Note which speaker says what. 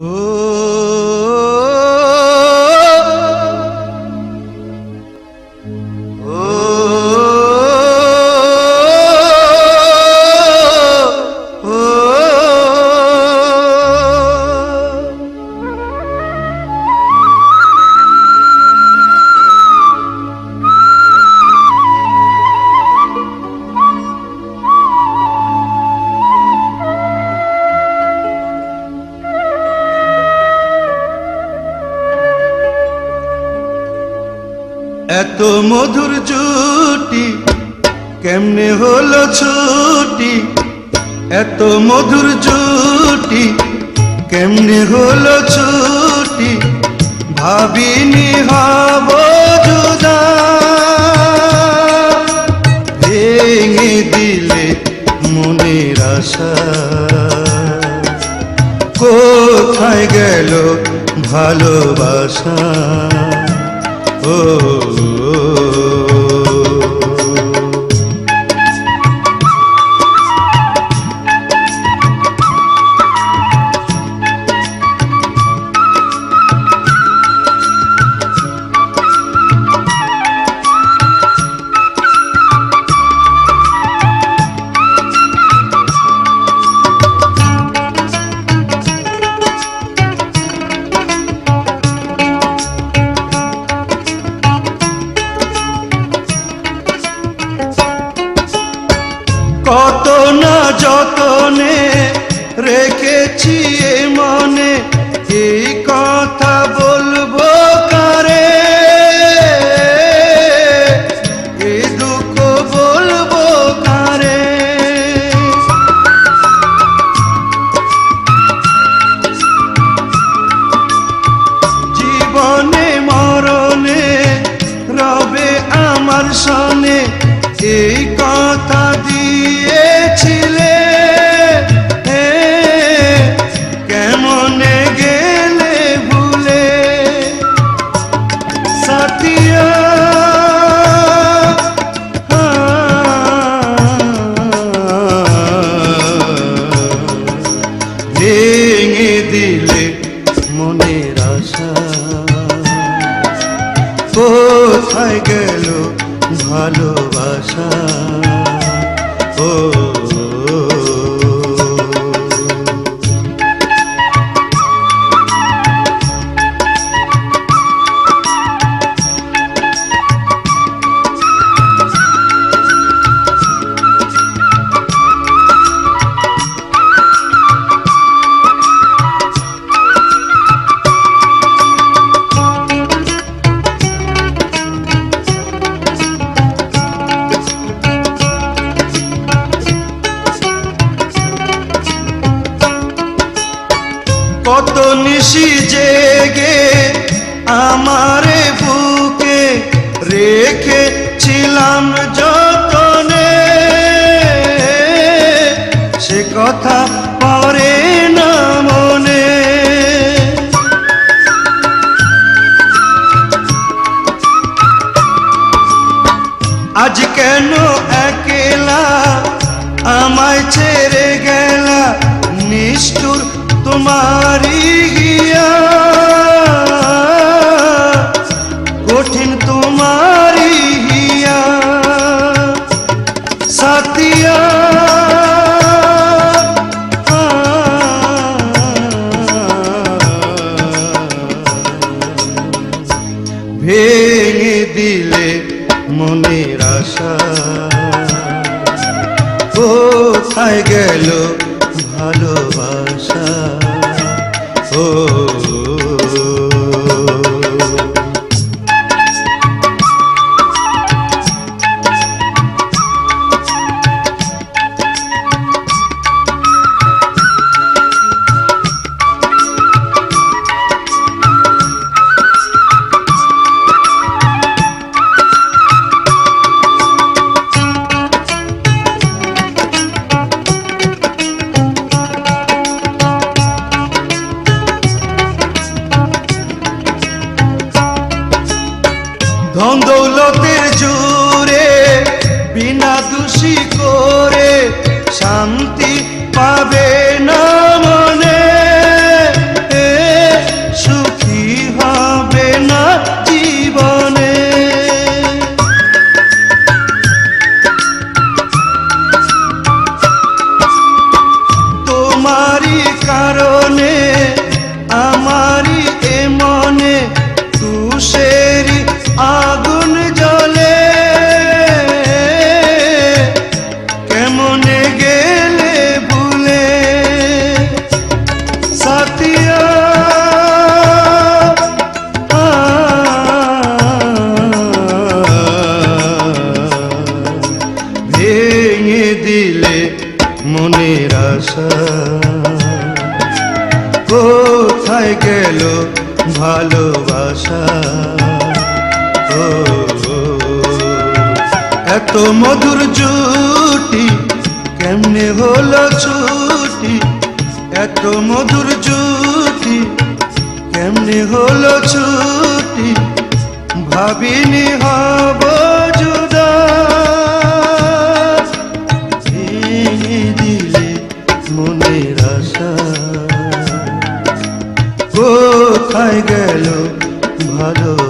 Speaker 1: Oh. এত মধুর জুটি কেমনে হলো ছুটি? এত মধুর জুটি কেমনে হলো ছুটি? ভাবিনি হব জুদা ভেঙে দিলে মনের আশা। কোথায় গেল ভালোবাসা? ও কত না যতনে রেখেছি মনে এই কথা ভালোবাসা। নিশি জেগে আমারে বুকে রেখেছিলাম যতনে। সে কথা পরে না মনে। আজ কেন একলা আমায় ছেড়ে গেলা নিষ্ঠুর তোমারি গিয়া। কঠিন তোমারি হিয়া সাথিয়া ভেঙে দিলে মনের আশা। কোথায় গেল ভালোবাসা? ও ধন দৌলতের বিনা দোষী করে শান্তি পাবে না মনে। সুখী হবে না জীবনে। তোমারই কারণে গেল ভালোবাসা। ও এত মধুর জুটি, কেমনে হলো ছুটি? এত মধুর জুটি, কেমনে হলো ছুটি? ভাবিনি হব গেল ভালোবাসা